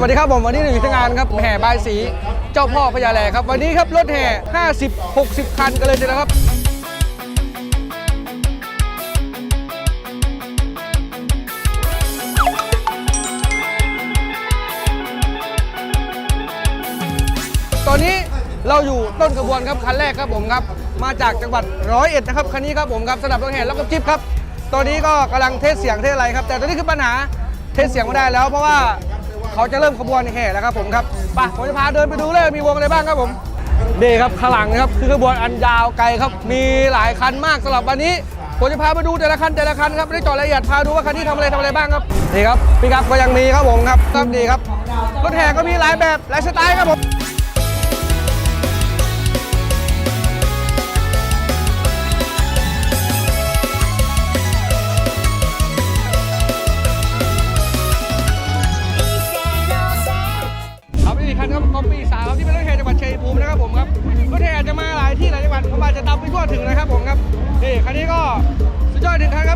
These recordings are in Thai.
สวัสดีครับผมวันนี้เราอยู่ที่งานครับแห่บายสีเจ้าพ่อพญาแลครับ วันนี้ครับรถแห่ 50 60 คันกันเลยทีเดียวครับตอนนี้เราอยู่ต้นกระบวนครับคันแรกครับผมครับ มาจากจังหวัดร้อยเอ็ดนะครับคันนี้ครับผมครับสำหรับรถแห่แล้วก็จิ๊บครับตอนนี้ก็กำลังเทสเสียงเทสอะไรครับ แต่ตอนนี้คือปัญหาเทสเสียงไม่ได้แล้วเพราะว่า เขาจะเริ่มขบวนแห่แล้วครับผมครับไปผมจะพาเดินไปดูเลยมีวงอะไรบ้างครับผมนี่ครับข้างหลังนะครับคือขบวนอันยาวไกลครับ มีหลายคันมากสำหรับวันนี้ผมจะพาไปดูแต่ละคันแต่ละคันครับไม่ได้จอดละเอียดพาดูว่าคันนี้ทำอะไรทำอะไรบ้างครับนี่ครับพี่ครับก็ยังมีครับผมครับครับดีครับรถแห่ก็มีหลายแบบหลายสไตล์ครับผม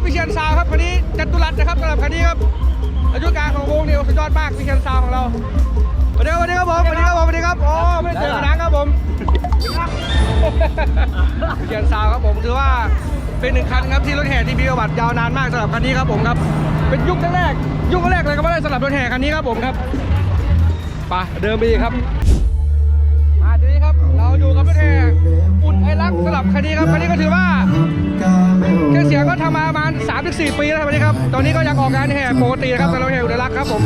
คันครับวิเชียนซาวครับคันนี้จัตุรัสนะครับสำหรับคันนี้ครับอายุการของวงเนี่ยสุดยอดมากวิเชียนซาวของเราสวัสดีครับสวัสดีครับผมสวัสดีครับผมสวัสดีครับโอ้ไม่ได้เจอกันนานครับผมวิเชียนซาวครับผมถือว่าเป็นหนึ่งคันครับที่รถแห่ที่มีประวัติยาวนานมากสำหรับคันนี้ครับผมครับเป็นยุคแรกๆยุคแรกเลยก็ว่าได้สำหรับรถแห่คันนี้ครับผมครับไปเดินไปอีกครับมาทีนี้ครับเราอยู่กับรถแห่ อุ่นไอรักสลับคันนี้ครับคันนี้ก็ถือว่าเครื่องเสียงก็ทำมาประมาณ3-4 ปีแล้วครับคันนี้ครับ ตอนนี้ก็ยังออกงานแห่ปกตินะครับสำหรับแห่อุ่นไอรักครับผม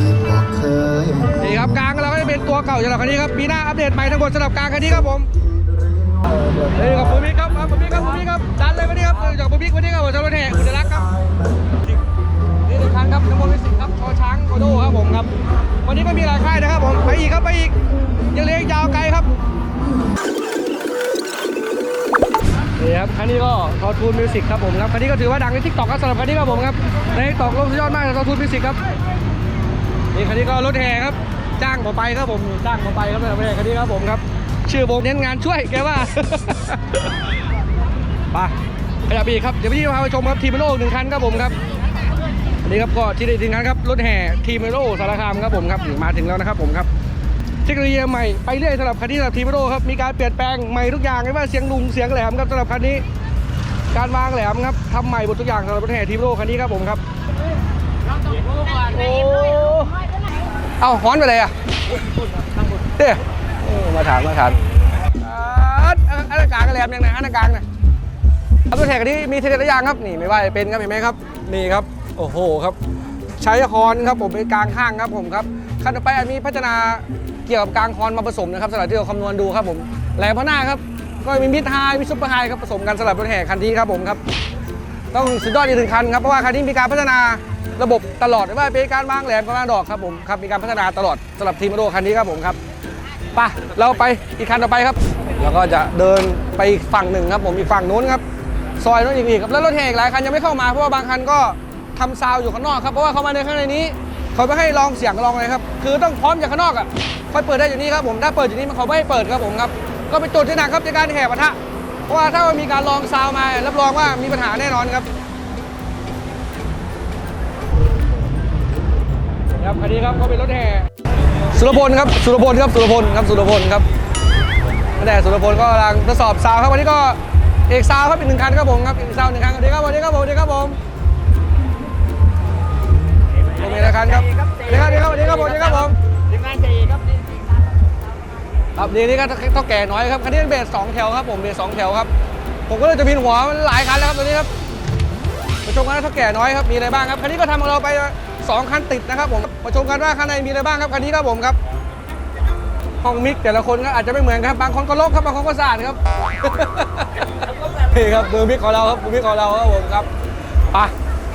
นี่ครับกลางเราก็จะเป็นตัวเก่าสำหรับคันนี้ครับปีหน้าอัปเดตใหม่ทั้งหมดสำหรับกลางคันนี้ครับผมนี่กับปุ๊บิ๊กครับปุ๊บิ๊กครับปุ๊บิ๊กครับดันเลยวันนี้ครับจากปุ๊บิ๊กวันนี้ครับผมสำหรับแห่อุ่นไอรัก ครับคันนี้ก็ทอทูนมิวสิกครับผมครับคันนี้ก็ถือว่าดังในทิกตอกครับสำหรับคันนี้ครับผมครับในทิกตอกลงสุดยอดมากทอทูนมิวสิกครับนี่คันนี้ก็รถแห่ครับจ้างผมไปครับผมจ้างผมไปครับสำหรับรถแห่คันนี้ครับผมครับ ชื่อวงเน้นงานช่วยแกว่าไปขยับอีกครับเดี๋ยวพี่พาไปชมครับทีมโลหนึ่งคันครับผมครับนนี้ครับก็ที่ได้ทีมงานครับรถแห่ทีมโรสารคามครับผมครับมาถึงแล้วนะครับผมครับ เทคโนโลยีใหม่ไปเรื่อยสำหรับคันนี้สำหรับทีมเมโรครับมีการเปลี่ยนแปลงใหม่ทุกอย่างไม่ว่าเสียงลุงเสียงแหลมครับสำหรับคันนี้ การวางแหลมครับทำใหม่หมดทุกอย่างสำหรับรถแห่ทีมเมโรคันนี้ครับผมครับโอ้เอาฮ้อนไปเลยอะเด้โอ้มาถามมาถามอ่าอันนั้นกลางกับแหลมยังไงอันนั้นกลางน่ะครับรถแท็กนี้มีเทคนิคหลายอย่างครับนี่ไม่ว่าจะเป็นครับเห็นไหมครับนี่ครับโอ้โหครับ ใช้ฮอนครับผมเป็นกลางข้างครับผมครับขั้นต่อไปอาจมีพัฒนา เกี่ยวกับกลางฮอนมาผสมนะครับสำหรับที่เราคำนวณดูครับผมแหลมพระหน้าครับก็มีมิดไฮมีซุปเปอร์ไฮครับผสมกันสำหรับรถแห่คันนี้ครับผมครับต้องสุดยอดอีกหนึ่งคันครับเพราะว่าคันนี้มีการพัฒนาระบบตลอดไม่ว่าเป็นการวางแหลมการวางดอกครับผมครับมีการพัฒนาตลอดสำหรับทีมโรคันนี้ครับผมครับไปเราไปอีกคันต่อไปครับ แล้วก็จะเดินไปอีกฝั่งหนึ่งครับผมอีกฝั่งนู้นครับซอยนู้นอีกครับแล้วรถแห่หลายคันยังไม่เข้ามาเพราะว่าบางคันก็ทำซาวอยู่ข้างนอกครับเพราะว่าเข้ามาในข้างในนี้ เขาไม่ให้ลองเสียงลองอะไรครับ คือต้องพร้อมจากข้างนอกอะค่อยเปิดได้อยู่นี่ครับผมถ้าเปิดอยู่นี่มันเขาไม่ให้เปิดครับผมครับก็เป็นจุดที่หนักครับในการแห่ปะทะเพราะว่าถ้ามันมีการลองซาวมารับรองว่ามีปัญหาแน่นอนครับครับคันนี้ครับก็เป็นรถแห่สุรพลครับสุรพลครับสุรพลครับสุรพลครับแต่สุรพลก็กำลังทดสอบซาวครับวันนี้ก็เอกซาวครับอีกหนึ่งคันครับผมครับเอกซาวหนึ่งคันสวัสดีครับสวัสดีครับผมสวัสดีครับผม ผมมีนะครับครับสวัสดีครับสวัสดีครับสวัสดีครับผมทีมงานใจครับครับนี่นี่ก็เท่าแก่น้อยครับคันนี้เป็นเบสสองแถวครับผมเบสสองแถวครับผมก็เลยจะพินหัวมันหลายคันแล้วครับตัวนี้ครับมาชมกันเท่าแก่น้อยครับมีอะไรบ้างครับคันนี้ก็ทำของเราไปสองคันติดนะครับผมมาชมกันว่าข้างในมีอะไรบ้างครับคันนี้ครับผมครับห้องมิกแต่ละคนก็อาจจะไม่เหมือนครับบางคนก็รกครับบางคนก็สะอาดครับนี่ครับมือมิกของเราครับมือมิกของเราครับผมครับไป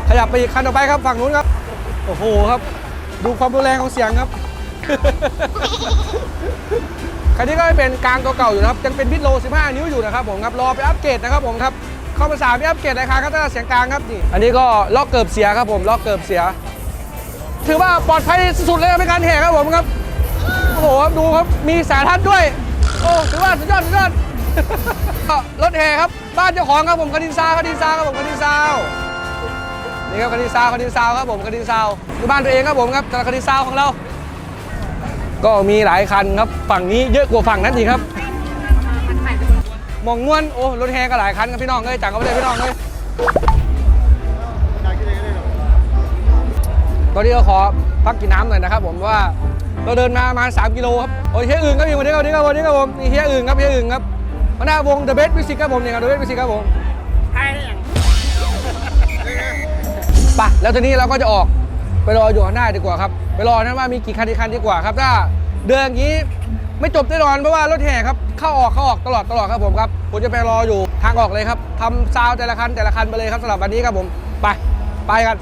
ขยับไปอีกคันต่อไปครับฝั่งนู้นครับ โอ้โหครับ ดูความรุนแรงของเสียงครับ คันนี้ก็เป็นกลางตัวเก่าอยู่นะครับ ยังเป็นบิดโล 15 นิ้วอยู่นะครับผมครับ รอไปอัปเกรดนะครับผมครับ เข้ามาสามไปอัปเกรดราคาครับถ้าเสียงกลางครับนี่ อันนี้ก็ล็อกเกิบเสียครับผม ล็อกเกิบเสีย ถือว่าปลอดภัยสุดๆเลยในการแห่ครับผมครับ โอ้โหครับดูครับ มีสายทัดด้วย โอ้ถือว่าสุดยอดสุดยอดรถแห่ครับ บ้านเจ้าของครับผมคดินซาคดินซาครับผมคดินซา นี่ครับคดินซาวคดินซาวครับผมคดินซาวอยู่บ้านตัวเองครับผมครับแต่คดินซาวของเรา ก็มีหลายคันครับฝั่งนี้เยอะกว่าฝั่งนั้นอีกครับมองม้วนโอ้รถแห่ก็หลายคันครับพี่น้องเอ้ยจังก็ไม่ได้พี่น้องเอ้ยตอนนี้เราขอพักกินน้ำหน่อยนะครับผมว่าเราเดินมาประมาณ3กิโลครับโอ้ยเฮียอื่นครับพี่วันนี้ครับวันนี้ครับวันนี้ครับผมนี่เฮียอื่นครับเฮียอื่นครับหัวหน้าวง The Best Music ครับผมเนี่ยครับ The Best Music ครับผม ไปแล้วทีนี้เราก็จะออกไปรออยู่ข้างหน้าดีกว่าครับไปรอนั้นว่ามีกี่คันกี่คันดีกว่าครับ ถ้าเดินอย่างนี้ไม่จบแน่นอนเพราะว่ารถแห่ครับเข้าออกเข้าออกตลอดตลอดครับผมครับผมจะไปรออยู่ทางออกเลยครับทำซาวแต่ละคันแต่ละคันไปเลยครับสำหรับวันนี้ครับผมไปไปกัน